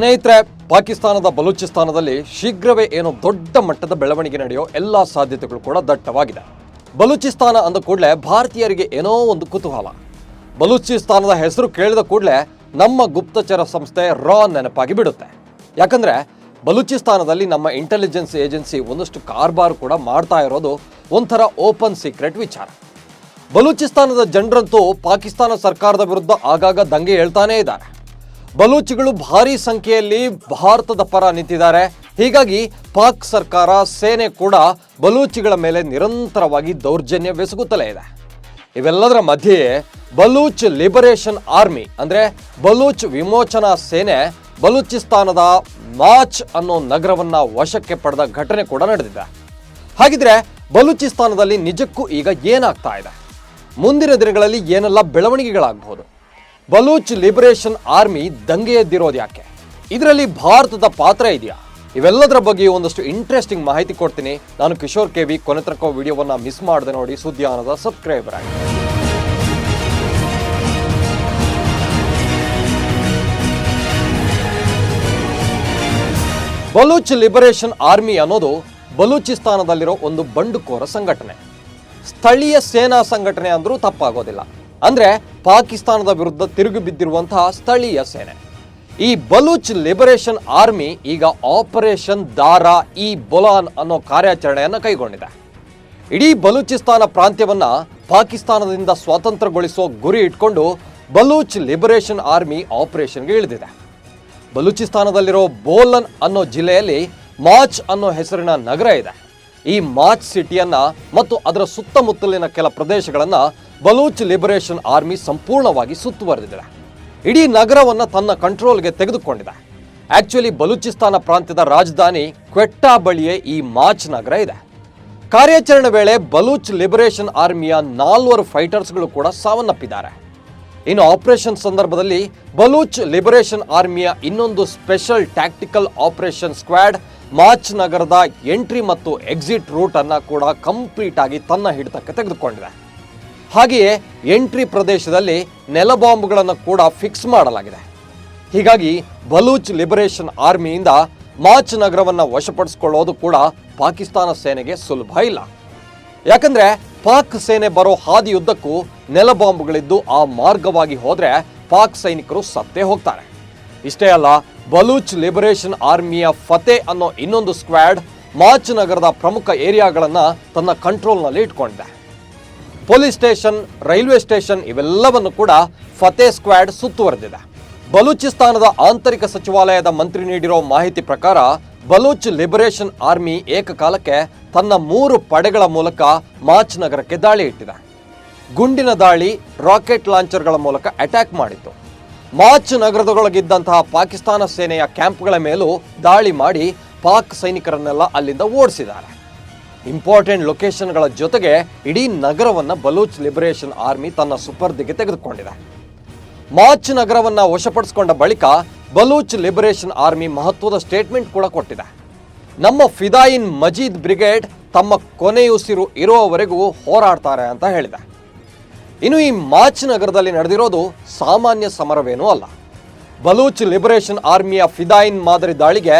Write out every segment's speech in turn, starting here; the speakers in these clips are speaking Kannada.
ಸ್ನೇಹಿತರೆ, ಪಾಕಿಸ್ತಾನದ ಬಲೂಚಿಸ್ತಾನದಲ್ಲಿ ಶೀಘ್ರವೇ ಏನೋ ದೊಡ್ಡ ಮಟ್ಟದ ಬೆಳವಣಿಗೆ ನಡೆಯೋ ಎಲ್ಲ ಸಾಧ್ಯತೆಗಳು ಕೂಡ ದಟ್ಟವಾಗಿದೆ. ಬಲೂಚಿಸ್ತಾನ ಅಂದ ಕೂಡಲೇ ಭಾರತೀಯರಿಗೆ ಏನೋ ಒಂದು ಕುತೂಹಲ. ಬಲೂಚಿಸ್ತಾನದ ಹೆಸರು ಕೇಳಿದ ಕೂಡಲೇ ನಮ್ಮ ಗುಪ್ತಚರ ಸಂಸ್ಥೆ ರಾ ನೆನಪಾಗಿ ಬಿಡುತ್ತೆ. ಯಾಕಂದ್ರೆ, ಬಲೂಚಿಸ್ತಾನದಲ್ಲಿ ನಮ್ಮ ಇಂಟೆಲಿಜೆನ್ಸ್ ಏಜೆನ್ಸಿ ಒಂದಷ್ಟು ಕಾರ್ಬಾರ್ ಕೂಡ ಮಾಡ್ತಾ ಇರೋದು ಒಂಥರ ಓಪನ್ ಸೀಕ್ರೆಟ್ ವಿಚಾರ. ಬಲೂಚಿಸ್ತಾನದ ಜನರಂತೂ ಪಾಕಿಸ್ತಾನ ಸರ್ಕಾರದ ವಿರುದ್ಧ ಆಗಾಗ ದಂಗೆ ಹೇಳ್ತಾನೇ ಇದ್ದಾರೆ. ಬಲೂಚಿಗಳು ಭಾರಿ ಸಂಖ್ಯೆಯಲ್ಲಿ ಭಾರತದ ಪರ ನಿಂತಿದ್ದಾರೆ. ಹೀಗಾಗಿ ಪಾಕ್ ಸರ್ಕಾರ, ಸೇನೆ ಕೂಡ ಬಲೂಚಿಗಳ ಮೇಲೆ ನಿರಂತರವಾಗಿ ದೌರ್ಜನ್ಯವೆಸಗುತ್ತಲೇ ಇದೆ. ಇವೆಲ್ಲದರ ಮಧ್ಯೆಯೇ ಬಲೂಚ್ ಲಿಬರೇಷನ್ ಆರ್ಮಿ, ಅಂದರೆ ಬಲೂಚ್ ವಿಮೋಚನಾ ಸೇನೆ, ಬಲೂಚಿಸ್ತಾನದ ಮಾಚ್ ಅನ್ನೋ ನಗರವನ್ನ ವಶಕ್ಕೆ ಪಡೆದ ಘಟನೆ ಕೂಡ ನಡೆದಿದೆ. ಹಾಗಿದ್ರೆ ಬಲೂಚಿಸ್ತಾನದಲ್ಲಿ ನಿಜಕ್ಕೂ ಈಗ ಏನಾಗ್ತಾ ಇದೆ? ಮುಂದಿನ ದಿನಗಳಲ್ಲಿ ಏನೆಲ್ಲ ಬೆಳವಣಿಗೆಗಳಾಗಬಹುದು? ಬಲೂಚ್ ಲಿಬರೇಷನ್ ಆರ್ಮಿ ದಂಗೆ ಎದ್ದಿರೋದು ಯಾಕೆ? ಇದರಲ್ಲಿ ಭಾರತದ ಪಾತ್ರ ಇದೆಯಾ? ಇವೆಲ್ಲದರ ಬಗ್ಗೆ ಒಂದಷ್ಟು ಇಂಟ್ರೆಸ್ಟಿಂಗ್ ಮಾಹಿತಿ ಕೊಡ್ತೀನಿ. ನಾನು ಕಿಶೋರ್ ಕೆವಿ ಕೊನೆ ತರಕ ವಿಡಿಯೋವನ್ನು ಮಿಸ್ ಮಾಡದೆ ನೋಡಿ ಸುದ್ದಿಯಾನದ ಸಬ್ಸ್ಕ್ರೈಬರ್ ಆಗಿ. ಬಲೂಚ್ ಲಿಬರೇಷನ್ ಆರ್ಮಿ ಅನ್ನೋದು ಬಲೂಚಿಸ್ತಾನದಲ್ಲಿರೋ ಒಂದು ಬಂಡುಕೋರ ಸಂಘಟನೆ. ಸ್ಥಳೀಯ ಸೇನಾ ಸಂಘಟನೆ ಅಂದರೂ ತಪ್ಪಾಗೋದಿಲ್ಲ. ಅಂದ್ರೆ ಪಾಕಿಸ್ತಾನದ ವಿರುದ್ಧ ತಿರುಗಿ ಬಿದ್ದಿರುವಂತಹ ಸ್ಥಳೀಯ ಸೇನೆ. ಈ ಬಲೂಚ್ ಲಿಬರೇಷನ್ ಆರ್ಮಿ ಈಗ ಆಪರೇಷನ್ ದಾರಾ ಇ ಬೊಲಾನ್ ಅನ್ನೋ ಕಾರ್ಯಾಚರಣೆಯನ್ನು ಕೈಗೊಂಡಿದೆ. ಇಡೀ ಬಲೂಚಿಸ್ತಾನ ಪ್ರಾಂತ್ಯವನ್ನ ಪಾಕಿಸ್ತಾನದಿಂದ ಸ್ವಾತಂತ್ರ್ಯಗೊಳಿಸೋ ಗುರಿ ಇಟ್ಕೊಂಡು ಬಲೂಚ್ ಲಿಬರೇಷನ್ ಆರ್ಮಿ ಆಪರೇಷನ್ಗೆ ಇಳಿದಿದೆ. ಬಲೂಚಿಸ್ತಾನದಲ್ಲಿರೋ ಬೋಲನ್ ಅನ್ನೋ ಜಿಲ್ಲೆಯಲ್ಲಿ ಮಾಚ್ ಅನ್ನೋ ಹೆಸರಿನ ನಗರ ಇದೆ. ಈ ಮಾಚ್ ಸಿಟಿಯನ್ನ ಮತ್ತು ಅದರ ಸುತ್ತಮುತ್ತಲಿನ ಕೆಲ ಪ್ರದೇಶಗಳನ್ನ ಬಲೂಚ್ ಲಿಬರೇಷನ್ ಆರ್ಮಿ ಸಂಪೂರ್ಣವಾಗಿ ಸುತ್ತುವರೆದಿದೆ. ಇಡೀ ನಗರವನ್ನು ತನ್ನ ಕಂಟ್ರೋಲ್ಗೆ ತೆಗೆದುಕೊಂಡಿದೆ. ಆಕ್ಚುಲಿ ಬಲೂಚಿಸ್ತಾನ ಪ್ರಾಂತ್ಯದ ರಾಜಧಾನಿ ಕ್ವೆಟ್ಟಾ ಬಳಿಯೇ ಈ ಮಾಚ್ ನಗರ ಇದೆ. ಕಾರ್ಯಾಚರಣೆ ವೇಳೆ ಬಲೂಚ್ ಲಿಬರೇಷನ್ ಆರ್ಮಿಯ ನಾಲ್ವರು ಫೈಟರ್ಸ್ಗಳು ಕೂಡ ಸಾವನ್ನಪ್ಪಿದ್ದಾರೆ. ಇನ್ನು ಆಪರೇಷನ್ ಸಂದರ್ಭದಲ್ಲಿ ಬಲೂಚ್ ಲಿಬರೇಷನ್ ಆರ್ಮಿಯ ಇನ್ನೊಂದು special tactical operation squad Mach ನಗರದ ಎಂಟ್ರಿ ಮತ್ತು ಎಕ್ಸಿಟ್ ರೂಟ್ ಅನ್ನ ಕೂಡ ಕಂಪ್ಲೀಟ್ ಆಗಿ ತನ್ನ ಹಿಡಿತಕ್ಕೆ ತೆಗೆದುಕೊಂಡಿದೆ. ಹಾಗೆಯೇ ಎಂಟ್ರಿ ಪ್ರದೇಶದಲ್ಲಿ ನೆಲಬಾಂಬ್ಗಳನ್ನು ಕೂಡ ಫಿಕ್ಸ್ ಮಾಡಲಾಗಿದೆ. ಹೀಗಾಗಿ ಬಲೂಚ್ ಲಿಬರೇಷನ್ ಆರ್ಮಿಯಿಂದ ಮಾಚ್ ನಗರವನ್ನು ವಶಪಡಿಸಿಕೊಳ್ಳೋದು ಕೂಡ ಪಾಕಿಸ್ತಾನ ಸೇನೆಗೆ ಸುಲಭ ಇಲ್ಲ. ಯಾಕಂದ್ರೆ ಪಾಕ್ ಸೇನೆ ಬರೋ ಹಾದಿಯುದ್ದಕ್ಕೂ ನೆಲಬಾಂಬ್ಗಳಿದ್ದು ಆ ಮಾರ್ಗವಾಗಿ ಹೋದ್ರೆ ಪಾಕ್ ಸೈನಿಕರು ಸತ್ತೇ ಹೋಗ್ತಾರೆ. ಇಷ್ಟೇ ಅಲ್ಲ, ಬಲೂಚ್ ಲಿಬರೇಷನ್ ಆರ್ಮಿಯ ಫತೆ ಅನ್ನೋ ಇನ್ನೊಂದು ಸ್ಕ್ವಾಡ್ ಮಾಚ್ ನಗರದ ಪ್ರಮುಖ ಏರಿಯಾಗಳನ್ನು ತನ್ನ ಕಂಟ್ರೋಲ್ನಲ್ಲಿ ಇಟ್ಕೊಂಡಿದೆ. ಪೊಲೀಸ್ ಸ್ಟೇಷನ್, ರೈಲ್ವೆ ಸ್ಟೇಷನ್ ಇವೆಲ್ಲವನ್ನು ಕೂಡ ಫತೇ ಸ್ಕ್ವಾಡ್ ಸುತ್ತುವರೆದಿದೆ. ಬಲೂಚಿಸ್ತಾನದ ಆಂತರಿಕ ಸಚಿವಾಲಯದ ಮಂತ್ರಿ ನೀಡಿರೋ ಮಾಹಿತಿ ಪ್ರಕಾರ ಬಲೂಚ್ ಲಿಬರೇಷನ್ ಆರ್ಮಿ ಏಕಕಾಲಕ್ಕೆ ತನ್ನ ಮೂರು ಪಡೆಗಳ ಮೂಲಕ ಮಾಚ್ ನಗರಕ್ಕೆ ದಾಳಿ ಇಟ್ಟಿದೆ. ಗುಂಡಿನ ದಾಳಿ, ರಾಕೆಟ್ ಲಾಂಚರ್ಗಳ ಮೂಲಕ ಅಟ್ಯಾಕ್ ಮಾಡಿತ್ತು. ಮಾಚ್ ನಗರದೊಳಗಿದ್ದಂತಹ ಪಾಕಿಸ್ತಾನ ಸೇನೆಯ ಕ್ಯಾಂಪ್ಗಳ ಮೇಲೂ ದಾಳಿ ಮಾಡಿ ಪಾಕ್ ಸೈನಿಕರನ್ನೆಲ್ಲ ಅಲ್ಲಿಂದ ಓಡಿಸಿದ್ದಾರೆ. ಇಂಪಾರ್ಟೆಂಟ್ ಲೊಕೇಶನ್ಗಳ ಜೊತೆಗೆ ಇಡೀ ನಗರವನ್ನು ಬಲೂಚ್ ಲಿಬರೇಷನ್ ಆರ್ಮಿ ತನ್ನ ಸುಪರ್ದಿಗೆ ತೆಗೆದುಕೊಂಡಿದೆ. ಮಾಚ್ ನಗರವನ್ನು ವಶಪಡಿಸಿಕೊಂಡ ಬಳಿಕ ಬಲೂಚ್ ಲಿಬರೇಷನ್ ಆರ್ಮಿ ಮಹತ್ವದ ಸ್ಟೇಟ್ಮೆಂಟ್ ಕೂಡ ಕೊಟ್ಟಿದೆ. ನಮ್ಮ ಫಿದಾಯಿನ್ ಮಜೀದ್ ಬ್ರಿಗೇಡ್ ತಮ್ಮ ಕೊನೆಯುಸಿರು ಇರುವವರೆಗೂ ಹೋರಾಡ್ತಾರೆ ಅಂತ ಹೇಳಿದೆ. ಇನ್ನು ಈ ಮಾಚ್ ನಗರದಲ್ಲಿ ನಡೆದಿರೋದು ಸಾಮಾನ್ಯ ಸಮರವೇನೂ ಅಲ್ಲ. ಬಲೂಚ್ ಲಿಬರೇಷನ್ ಆರ್ಮಿಯ ಫಿದಾಯಿನ್ ಮಾದರಿ ದಾಳಿಗೆ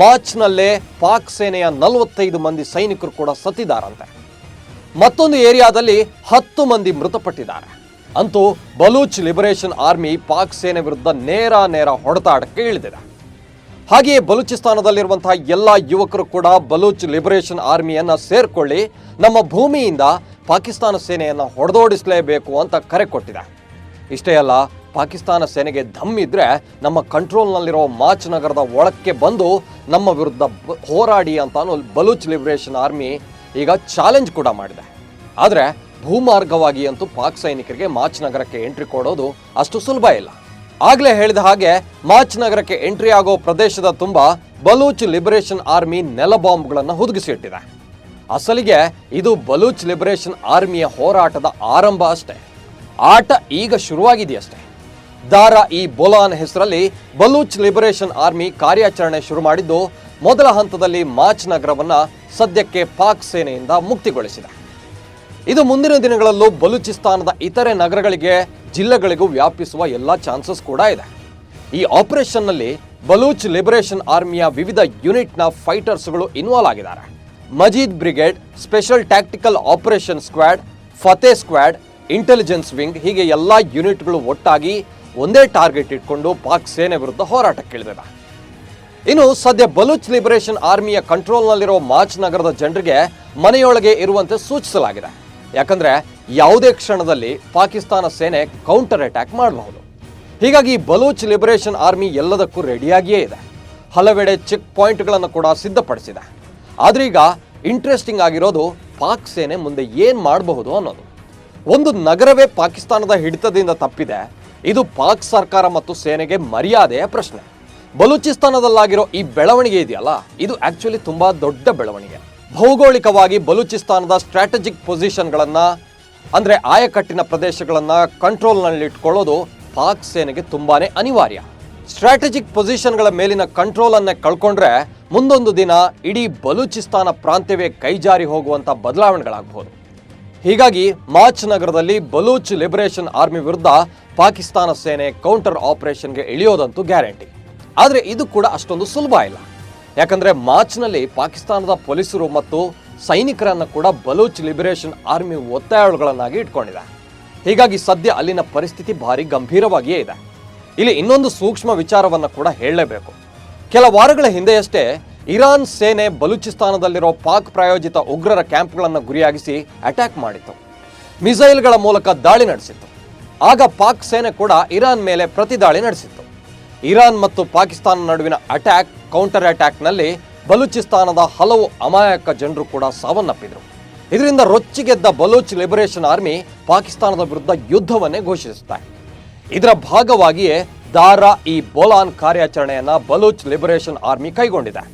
ಮಾರ್ಚ್ನಲ್ಲೇ ಪಾಕ್ ಸೇನೆಯ ನಲವತ್ತೈದು ಮಂದಿ ಸೈನಿಕರು ಕೂಡ ಸತ್ತಿದ್ದಾರಂತೆ. ಮತ್ತೊಂದು ಏರಿಯಾದಲ್ಲಿ ಹತ್ತು ಮಂದಿ ಮೃತಪಟ್ಟಿದ್ದಾರೆ. ಅಂತೂ ಬಲೂಚ್ ಲಿಬರೇಷನ್ ಆರ್ಮಿ ಪಾಕ್ ಸೇನೆ ವಿರುದ್ಧ ನೇರ ನೇರ ಹೊಡೆದಾಟಕ್ಕೆ ಇಳಿದಿದೆ. ಹಾಗೆಯೇ ಬಲೂಚಿಸ್ತಾನದಲ್ಲಿರುವಂತಹ ಎಲ್ಲ ಯುವಕರು ಕೂಡ ಬಲೂಚ್ ಲಿಬರೇಷನ್ ಆರ್ಮಿಯನ್ನ ಸೇರ್ಕೊಳ್ಳಿ, ನಮ್ಮ ಭೂಮಿಯಿಂದ ಪಾಕಿಸ್ತಾನ ಸೇನೆಯನ್ನು ಹೊಡೆದೋಡಿಸಲೇಬೇಕು ಅಂತ ಕರೆ ಕೊಟ್ಟಿದೆ. ಇಷ್ಟೇ ಅಲ್ಲ ಪಾಕಿಸ್ತಾನ ಸೇನೆಗೆ ಧಮ್ ಇದ್ರೆ ನಮ್ಮ ಕಂಟ್ರೋಲ್ನಲ್ಲಿರೋ ಮಾಚ್ ನಗರದ ಒಳಕ್ಕೆ ಬಂದು ನಮ್ಮ ವಿರುದ್ಧ ಹೋರಾಡಿ ಅಂತಾನು ಬಲೂಚ್ ಲಿಬರೇಷನ್ ಆರ್ಮಿ ಈಗ ಚಾಲೆಂಜ್ ಕೂಡ ಮಾಡಿದೆ. ಆದರೆ ಭೂಮಾರ್ಗವಾಗಿ ಅಂತೂ ಪಾಕ್ ಸೈನಿಕರಿಗೆ ಮಾಚ್ ನಗರಕ್ಕೆ ಎಂಟ್ರಿ ಕೊಡೋದು ಅಷ್ಟು ಸುಲಭ ಇಲ್ಲ. ಆಗ್ಲೇ ಹೇಳಿದ ಹಾಗೆ ಮಾಚ್ ನಗರಕ್ಕೆ ಎಂಟ್ರಿ ಆಗೋ ಪ್ರದೇಶದ ತುಂಬ ಬಲೂಚ್ ಲಿಬರೇಷನ್ ಆರ್ಮಿ ನೆಲ ಬಾಂಬ್ಗಳನ್ನು ಹುದುಗಿಸಿಟ್ಟಿದೆ ಅಸಲಿಗೆ ಇದು ಬಲೂಚ್ ಲಿಬರೇಷನ್ ಆರ್ಮಿಯ ಹೋರಾಟದ ಆರಂಭ ಅಷ್ಟೇ. ಆಟ ಈಗ ಶುರುವಾಗಿದೆಯಷ್ಟೇ. ದಾರಾ ಇ ಬೊಲಾನ್ ಹೆಸರಲ್ಲಿ ಬಲೂಚ್ ಲಿಬರೇಷನ್ ಆರ್ಮಿ ಕಾರ್ಯಾಚರಣೆ ಶುರು ಮಾಡಿದ್ದು, ಮೊದಲ ಹಂತದಲ್ಲಿ ಮಾಚ್ ನಗರವನ್ನ ಸದ್ಯಕ್ಕೆ ಪಾಕ್ ಸೇನೆಯಿಂದ ಮುಕ್ತಿಗೊಳಿಸಿದೆ. ಇದು ಮುಂದಿನ ದಿನಗಳಲ್ಲೂ ಬಲೂಚಿಸ್ತಾನದ ಇತರೆ ನಗರಗಳಿಗೆ, ಜಿಲ್ಲೆಗಳಿಗೂ ವ್ಯಾಪಿಸುವ ಎಲ್ಲ ಚಾನ್ಸಸ್ ಕೂಡ ಇದೆ. ಈ ಆಪರೇಷನ್ನಲ್ಲಿ ಬಲೂಚ್ ಲಿಬರೇಷನ್ ಆರ್ಮಿಯ ವಿವಿಧ ಯೂನಿಟ್ನ ಫೈಟರ್ಸ್ಗಳು ಇನ್ವಾಲ್ವ್ ಆಗಿದ್ದಾರೆ. Majeed brigade, special tactical operation squad, Fateh squad, intelligence wing ಹೀಗೆ ಎಲ್ಲ ಯೂನಿಟ್ಗಳು ಒಟ್ಟಾಗಿ ಒಂದೇ ಟಾರ್ಗೆಟ್ ಇಟ್ಕೊಂಡು ಪಾಕ್ ಸೇನೆ ವಿರುದ್ಧ ಹೋರಾಟಕ್ಕಿಳಿದಿದೆ ಇನ್ನು ಸದ್ಯ ಬಲೂಚ್ ಲಿಬರೇಷನ್ ಆರ್ಮಿಯ ಕಂಟ್ರೋಲ್ನಲ್ಲಿರೋ ಮಾಚ್ ನಗರದ ಜನರಿಗೆ ಮನೆಯೊಳಗೆ ಇರುವಂತೆ ಸೂಚಿಸಲಾಗಿದೆ. ಯಾಕಂದ್ರೆ ಯಾವುದೇ ಕ್ಷಣದಲ್ಲಿ ಪಾಕಿಸ್ತಾನ ಸೇನೆ ಕೌಂಟರ್ ಅಟ್ಯಾಕ್ ಮಾಡಬಹುದು. ಹೀಗಾಗಿ ಬಲೂಚ್ ಲಿಬರೇಷನ್ ಆರ್ಮಿ ಎಲ್ಲದಕ್ಕೂ ರೆಡಿಯಾಗಿಯೇ ಇದೆ. ಹಲವೆಡೆ ಚೆಕ್ ಪಾಯಿಂಟ್ಗಳನ್ನು ಕೂಡ ಸಿದ್ಧಪಡಿಸಿದೆ. ಆದ್ರೆ ಈಗ ಇಂಟ್ರೆಸ್ಟಿಂಗ್ ಆಗಿರೋದು ಪಾಕ್ ಸೇನೆ ಮುಂದೆ ಏನ್ ಮಾಡಬಹುದು ಅನ್ನೋದು. ಒಂದು ನಗರವೇ ಪಾಕಿಸ್ತಾನದ ಹಿಡಿತದಿಂದ ತಪ್ಪಿದೆ. ಇದು ಪಾಕ್ ಸರ್ಕಾರ ಮತ್ತು ಸೇನೆಗೆ ಮರ್ಯಾದೆಯ ಪ್ರಶ್ನೆ. ಬಲೂಚಿಸ್ತಾನದಲ್ಲಾಗಿರೋ ಈ ಬೆಳವಣಿಗೆ ಇದೆಯಲ್ಲ? ಇದು ಆಕ್ಚುಲಿ ತುಂಬಾ ದೊಡ್ಡ ಬೆಳವಣಿಗೆ. ಭೌಗೋಳಿಕವಾಗಿ ಬಲೂಚಿಸ್ತಾನದ ಸ್ಟ್ರಾಟಜಿಕ್ ಪೊಸಿಷನ್ಗಳನ್ನು ಅಂದ್ರೆ ಆಯಕಟ್ಟಿನ ಪ್ರದೇಶಗಳನ್ನು ಕಂಟ್ರೋಲ್ನಲ್ಲಿಟ್ಕೊಳ್ಳೋದು ಪಾಕ್ ಸೇನೆಗೆ ತುಂಬಾನೇ ಅನಿವಾರ್ಯ. ಸ್ಟ್ರಾಟಜಿಕ್ ಪೊಸಿಷನ್ಗಳ ಮೇಲಿನ ಕಂಟ್ರೋಲ್ ಅನ್ನೇ ಕಳ್ಕೊಂಡ್ರೆ ಮುಂದೊಂದು ದಿನ ಇಡೀ ಬಲೂಚಿಸ್ತಾನ ಪ್ರಾಂತ್ಯವೇ ಕೈಜಾರಿ ಹೋಗುವಂತ ಬದಲಾವಣೆಗಳಾಗಬಹುದು. ಹೀಗಾಗಿ ಮಾಚ್ ನಗರದಲ್ಲಿ ಬಲೂಚ್ ಲಿಬರೇಷನ್ ಆರ್ಮಿ ವಿರುದ್ಧ ಪಾಕಿಸ್ತಾನ ಸೇನೆ ಕೌಂಟರ್ ಆಪರೇಷನ್ಗೆ ಇಳಿಯೋದಂತೂ ಗ್ಯಾರಂಟಿ. ಆದರೆ ಇದು ಕೂಡ ಅಷ್ಟೊಂದು ಸುಲಭ ಇಲ್ಲ. ಯಾಕಂದರೆ ಮಾಚ್ನಲ್ಲಿ ಪಾಕಿಸ್ತಾನದ ಪೊಲೀಸರು ಮತ್ತು ಸೈನಿಕರನ್ನು ಕೂಡ ಬಲೂಚ್ ಲಿಬರೇಷನ್ ಆರ್ಮಿ ಒತ್ತಾಯಗಳನ್ನಾಗಿ ಇಟ್ಕೊಂಡಿದೆ. ಹೀಗಾಗಿ ಸದ್ಯ ಅಲ್ಲಿನ ಪರಿಸ್ಥಿತಿ ಭಾರಿ ಗಂಭೀರವಾಗಿಯೇ ಇದೆ. ಇಲ್ಲಿ ಇನ್ನೊಂದು ಸೂಕ್ಷ್ಮ ವಿಚಾರವನ್ನು ಕೂಡ ಹೇಳಲೇಬೇಕು. ಕೆಲ ವಾರಗಳ ಹಿಂದೆಯಷ್ಟೇ ಇರಾನ್ ಸೇನೆ ಬಲೂಚಿಸ್ತಾನದಲ್ಲಿರೋ ಪಾಕ್ ಪ್ರಾಯೋಜಿತ ಉಗ್ರರ ಕ್ಯಾಂಪ್ಗಳನ್ನು ಗುರಿಯಾಗಿಸಿ ಅಟ್ಯಾಕ್ ಮಾಡಿತ್ತು. ಮಿಸೈಲ್ಗಳ ಮೂಲಕ ದಾಳಿ ನಡೆಸಿತ್ತು. ಆಗ ಪಾಕ್ ಸೇನೆ ಕೂಡ ಇರಾನ್ ಮೇಲೆ ಪ್ರತಿದಾಳಿ ನಡೆಸಿತ್ತು. ಇರಾನ್ ಮತ್ತು ಪಾಕಿಸ್ತಾನ ನಡುವಿನ ಅಟ್ಯಾಕ್, ಕೌಂಟರ್ ಅಟ್ಯಾಕ್ನಲ್ಲಿ ಬಲೂಚಿಸ್ತಾನದ ಹಲವು ಅಮಾಯಕ ಜನರು ಕೂಡ ಸಾವನ್ನಪ್ಪಿದರು. ಇದರಿಂದ ರೊಚ್ಚಿಗೆದ್ದ ಬಲೂಚ್ ಲಿಬರೇಷನ್ ಆರ್ಮಿ ಪಾಕಿಸ್ತಾನದ ವಿರುದ್ಧ ಯುದ್ಧವನ್ನೇ ಘೋಷಿಸುತ್ತೆ. ಇದರ ಭಾಗವಾಗಿಯೇ ದಾರಾ ಈ ಬೋಲಾನ್ ಕಾರ್ಯಾಚರಣೆಯನ್ನು ಬಲೂಚ್ ಲಿಬರೇಷನ್ ಆರ್ಮಿ ಕೈಗೊಂಡಿದೆ.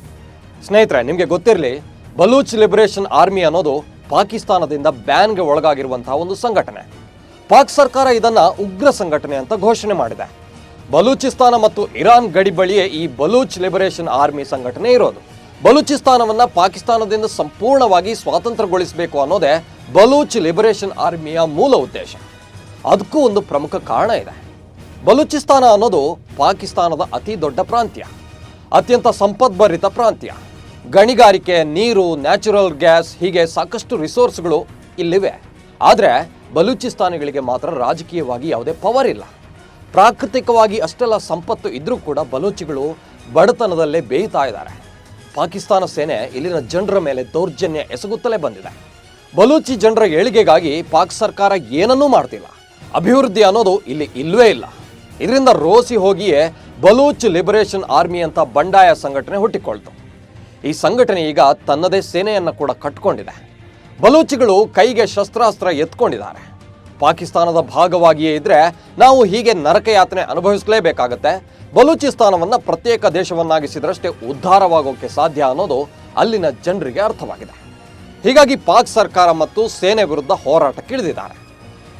ಸ್ನೇಹಿತರೆ, ನಿಮಗೆ ಗೊತ್ತಿರಲಿ, ಬಲೂಚ್ ಲಿಬರೇಷನ್ ಆರ್ಮಿ ಅನ್ನೋದು ಪಾಕಿಸ್ತಾನದಿಂದ ಬ್ಯಾನ್ಗೆ ಒಳಗಾಗಿರುವಂತಹ ಒಂದು ಸಂಘಟನೆ. ಪಾಕ್ ಸರ್ಕಾರ ಇದನ್ನ ಉಗ್ರ ಸಂಘಟನೆ ಅಂತ ಘೋಷಣೆ ಮಾಡಿದೆ. ಬಲೂಚಿಸ್ತಾನ ಮತ್ತು ಇರಾನ್ ಗಡಿ ಬಳಿಯೇ ಈ ಬಲೂಚ್ ಲಿಬರೇಷನ್ ಆರ್ಮಿ ಸಂಘಟನೆ ಇರೋದು. ಬಲೂಚಿಸ್ತಾನವನ್ನ ಪಾಕಿಸ್ತಾನದಿಂದ ಸಂಪೂರ್ಣವಾಗಿ ಸ್ವಾತಂತ್ರ್ಯಗೊಳಿಸಬೇಕು ಅನ್ನೋದೇ ಬಲೂಚ್ ಲಿಬರೇಷನ್ ಆರ್ಮಿಯ ಮೂಲ ಉದ್ದೇಶ. ಅದಕ್ಕೂ ಒಂದು ಪ್ರಮುಖ ಕಾರಣ ಇದೆ. ಬಲೂಚಿಸ್ತಾನ ಅನ್ನೋದು ಪಾಕಿಸ್ತಾನದ ಅತಿ ದೊಡ್ಡ ಪ್ರಾಂತ್ಯ. ಅತ್ಯಂತ ಸಂಪದ್ಭರಿತ ಪ್ರಾಂತ್ಯ. ಗಣಿಗಾರಿಕೆ, ನೀರು ನ್ಯಾಚುರಲ್ ಗ್ಯಾಸ್ ಹೀಗೆ ಸಾಕಷ್ಟು ರಿಸೋರ್ಸ್ಗಳು ಇಲ್ಲಿವೆ. ಆದರೆ ಬಲೂಚಿಸ್ತಾನಿಗಳಿಗೆ ಮಾತ್ರ ರಾಜಕೀಯವಾಗಿ ಯಾವುದೇ ಪವರ್ ಇಲ್ಲ. ಪ್ರಾಕೃತಿಕವಾಗಿ ಅಷ್ಟೆಲ್ಲ ಸಂಪತ್ತು ಇದ್ದರೂ ಕೂಡ ಬಲೂಚಿಗಳು ಬಡತನದಲ್ಲೇ ಬೇಯ್ತಾ ಇದ್ದಾರೆ. ಪಾಕಿಸ್ತಾನ ಸೇನೆ ಇಲ್ಲಿನ ಜನರ ಮೇಲೆ ದೌರ್ಜನ್ಯ ಎಸಗುತ್ತಲೇ ಬಂದಿದೆ. ಬಲೂಚಿ ಜನರ ಏಳಿಗೆಗಾಗಿ ಪಾಕ್ ಸರ್ಕಾರ ಏನನ್ನೂ ಮಾಡ್ತಿಲ್ಲ. ಅಭಿವೃದ್ಧಿ ಅನ್ನೋದು ಇಲ್ಲಿ ಇಲ್ಲವೇ ಇಲ್ಲ. ಇದರಿಂದ ರೋಸಿ ಹೋಗಿಯೇ ಬಲೂಚ್ ಲಿಬರೇಷನ್ ಆರ್ಮಿ ಅಂತ ಬಂಡಾಯ ಸಂಘಟನೆ ಹುಟ್ಟಿಕೊಳ್ತು. ಈ ಸಂಘಟನೆ ಈಗ ತನ್ನದೇ ಸೇನೆಯನ್ನು ಕೂಡ ಕಟ್ಕೊಂಡಿದೆ. ಬಲೂಚಿಗಳು ಕೈಗೆ ಶಸ್ತ್ರಾಸ್ತ್ರ ಎತ್ಕೊಂಡಿದ್ದಾರೆ. ಪಾಕಿಸ್ತಾನದ ಭಾಗವಾಗಿಯೇ ಇದ್ರೆ ನಾವು ಹೀಗೆ ನರಕಯಾತನೆ ಅನುಭವಿಸಲೇಬೇಕಾಗತ್ತೆ. ಬಲೂಚಿಸ್ತಾನವನ್ನು ಪ್ರತ್ಯೇಕ ದೇಶವನ್ನಾಗಿಸಿದ್ರಷ್ಟೇ ಉದ್ಧಾರವಾಗೋಕ್ಕೆ ಸಾಧ್ಯ ಅನ್ನೋದು ಅಲ್ಲಿನ ಜನರಿಗೆ ಅರ್ಥವಾಗಿದೆ. ಹೀಗಾಗಿ ಪಾಕ್ ಸರ್ಕಾರ ಮತ್ತು ಸೇನೆ ವಿರುದ್ಧ ಹೋರಾಟಕ್ಕಿಳಿದಿದ್ದಾರೆ.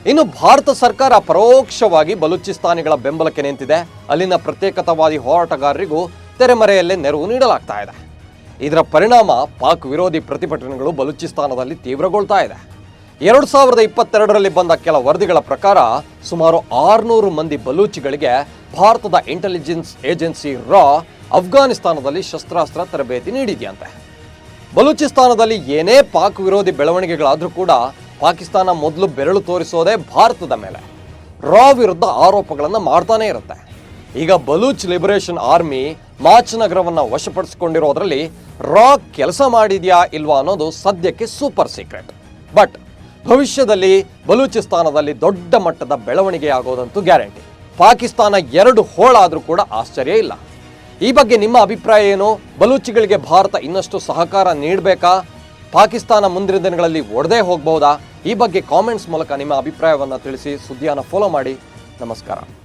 ಇನ್ನು ಭಾರತ ಸರ್ಕಾರ ಪರೋಕ್ಷವಾಗಿ ಬಲೂಚಿಸ್ತಾನಿಗಳ ಬೆಂಬಲಕ್ಕೆ ನಿಂತಿದೆ. ಅಲ್ಲಿನ ಪ್ರತ್ಯೇಕತಾವಾದಿ ಹೋರಾಟಗಾರರಿಗೂ ತೆರೆಮರೆಯಲ್ಲೇ ನೆರವು ನೀಡಲಾಗ್ತಾ ಇದೆ. ಇದರ ಪರಿಣಾಮ ಪಾಕ್ ವಿರೋಧಿ ಪ್ರತಿಭಟನೆಗಳು ಬಲೂಚಿಸ್ತಾನದಲ್ಲಿ ತೀವ್ರಗೊಳ್ತಾ ಇದೆ. ಎರಡು ಸಾವಿರದ ಇಪ್ಪತ್ತೆರಡರಲ್ಲಿ ಬಂದ ಕೆಲ ವರದಿಗಳ ಪ್ರಕಾರ ಸುಮಾರು ಆರುನೂರು ಮಂದಿ ಬಲೂಚಿಗಳಿಗೆ ಭಾರತದ ಇಂಟೆಲಿಜೆನ್ಸ್ ಏಜೆನ್ಸಿ ರಾ ಅಫ್ಘಾನಿಸ್ತಾನದಲ್ಲಿ ಶಸ್ತ್ರಾಸ್ತ್ರ ತರಬೇತಿ ನೀಡಿದೆಯಂತೆ. ಬಲೂಚಿಸ್ತಾನದಲ್ಲಿ ಏನೇ ಪಾಕ್ ವಿರೋಧಿ ಬೆಳವಣಿಗೆಗಳಾದರೂ ಕೂಡ ಪಾಕಿಸ್ತಾನ ಮೊದಲು ಬೆರಳು ತೋರಿಸೋದೇ ಭಾರತದ ಮೇಲೆ. ರಾ ವಿರುದ್ಧ ಆರೋಪಗಳನ್ನು ಮಾಡ್ತಾನೇ ಇರುತ್ತೆ. ಈಗ ಬಲೂಚ್ ಲಿಬರೇಷನ್ ಆರ್ಮಿ ಮಾಚ್ ನಗರವನ್ನು ವಶಪಡಿಸಿಕೊಂಡಿರೋದ್ರಲ್ಲಿ ರಾಕ್ ಕೆಲಸ ಮಾಡಿದೆಯಾ ಇಲ್ವಾ ಅನ್ನೋದು ಸದ್ಯಕ್ಕೆ ಸೂಪರ್ ಸೀಕ್ರೆಟ್. ಬಟ್ ಭವಿಷ್ಯದಲ್ಲಿ ಬಲೂಚಿಸ್ತಾನದಲ್ಲಿ ದೊಡ್ಡ ಮಟ್ಟದ ಬೆಳವಣಿಗೆ ಆಗೋದಂತೂ ಗ್ಯಾರಂಟಿ. ಪಾಕಿಸ್ತಾನ ಎರಡು ಹೋಳಾದರೂ ಕೂಡ ಆಶ್ಚರ್ಯ ಇಲ್ಲ. ಈ ಬಗ್ಗೆ ನಿಮ್ಮ ಅಭಿಪ್ರಾಯ ಏನು? ಬಲೂಚಿಗಳಿಗೆ ಭಾರತ ಇನ್ನಷ್ಟು ಸಹಕಾರ ನೀಡಬೇಕಾ? ಪಾಕಿಸ್ತಾನ ಮುಂದಿನ ದಿನಗಳಲ್ಲಿ ಒಡೆದೇ ಹೋಗಬಹುದಾ? ಈ ಬಗ್ಗೆ ಕಾಮೆಂಟ್ಸ್ ಮೂಲಕ ನಿಮ್ಮ ಅಭಿಪ್ರಾಯವನ್ನು ತಿಳಿಸಿ, ಸುದ್ದಿಯನ್ನು ಫಾಲೋ ಮಾಡಿ. ನಮಸ್ಕಾರ.